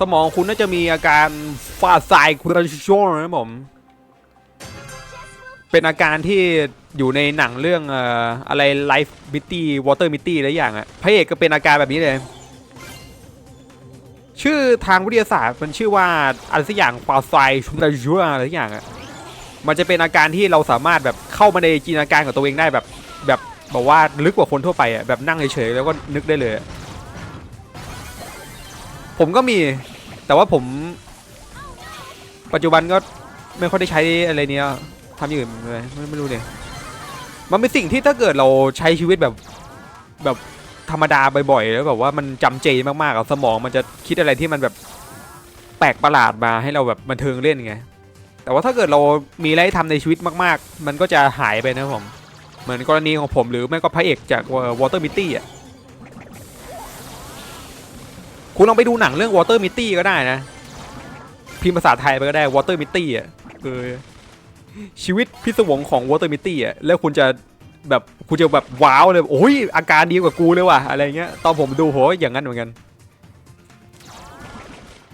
สมองคุณน่าจะมีอาการฟาสไซคูราชนนะผม เป็นอาการที่อยู่ในหนังเรื่องอะไรไลฟ์มิตตี้วอเตอร์มิตตี้อะไรอย่างอะพระเอกก็เป็นอาการแบบนี้เลย ชื่อทางวิทยาศาสตร์มันชื่อว่าอะไรสักอย่างฟาไซชุนราชัวอะไรสักอย่างอะมันจะเป็นอาการที่เราสามารถแบบเข้ามาในจินตนาการของตัวเองได้แบบแบบบอกว่าลึกกว่าคนทั่วไปอะแบบนั่งเฉยๆแล้วก็นึกได้เลย ผมก็มี แต่ว่าผม ปัจจุบันก็ไม่ค่อยได้ใช้อะไรเนี้ยทำอย่างอื่นเลยไม่ไม่รู้เนี่ยมันเป็นสิ่งที่ถ้าเกิดเราใช้ชีวิตแบบแบบธรรมดาบ่อยๆแล้วแบบว่ามันจำเจมากๆอะสมองมันจะคิดอะไรที่มันแบบแปลกประหลาดมาให้เราแบบบันเทิงเล่นไง แต่ว่าถ้าเกิดเรามีอะไรให้ทำในชีวิตมาก ๆ มันก็จะหายไปนะผม เหมือนกรณีของผมหรือไม่ก็พระเอกจากวอเตอร์มิตตี้อะ คุณลองไปดูหนังเรื่อง Water Mitty ก็ได้นะ พิมพ์ภาษาไทยไปก็ได้ Water Mitty อะคือชีวิตพิศวงของ Water Mitty อะแล้วคุณจะแบบคุณจะแบบว้าวเลยโอ้ยอาการดีกว่ากูเลยว่ะอะไรเงี้ยตอนผมดูโหอย่างนั้นเหมือนกัน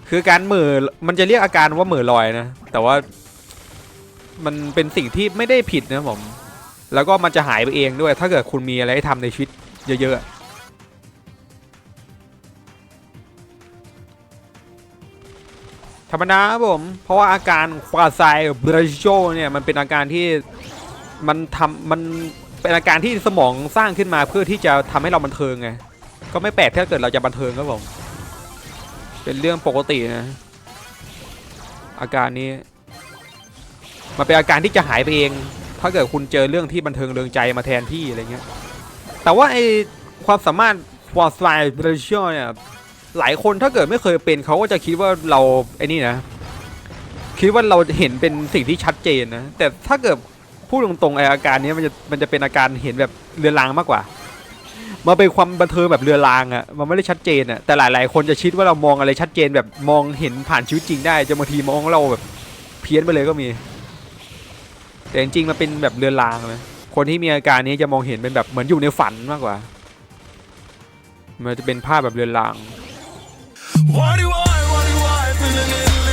คือการเหม่อมันจะเรียกอาการว่าเหม่อลอยนะ แต่ว่ามันเป็นสิ่งที่ไม่ได้ผิดนะผม แล้วก็มันจะหายไปเองด้วย ถ้าเกิดคุณมีอะไรให้ทำในชีวิตเยอะๆ รรมดาครับผม เพราะว่าอาการควาไซบรโชเนี่ยมันเป็นอาการที่มันทำมันเป็นอาการที่สมองสร้างขึ้นมาเพื่อที่จะทำให้เราบันเทิงไงก็ไม่แปลกถ้าเกิดเราจะบันเทิงครับผม เป็นเรื่องปกตินะ อาการนี้ มันเป็นอาการที่จะหายไปเอง ถ้าเกิดคุณเจอเรื่องที่บันเทิงเริงใจมาแทนที่อะไรเงี้ยแต่ว่าไอความสามารถควาไซบรโชเนี่ย หลายคนถ้าเกิดไม่เคยเป็นเขาก็จะคิดว่าเราไอ้นี่นะ คิดว่าเราเห็นเป็นสิ่งที่ชัดเจนนะ แต่ถ้าเกิดพูดตรงๆไออาการนี้มันจะมันจะเป็นอาการเห็นแบบเรือนรางมากกว่ามันเป็นความบันเทิงแบบเรือรางอะ่ะ มันไม่ได้ชัดเจนอะ่ะ แต่หลาย ๆ คนจะคิดว่าเรามองอะไรชัดเจนแบบมองเห็นผ่านชีวิตจริงได้จะบางทีมองเราแบบเพี้ยนไปเลยก็มี แต่จริงๆมันเป็นแบบเรือรางนะคนที่มีอาการนี้จะมองเห็นเป็นแบบเหมือนอยู่ในฝันมากกว่า มันจะเป็นภาพแบบเรือนราง Why do I, why do I feel an endless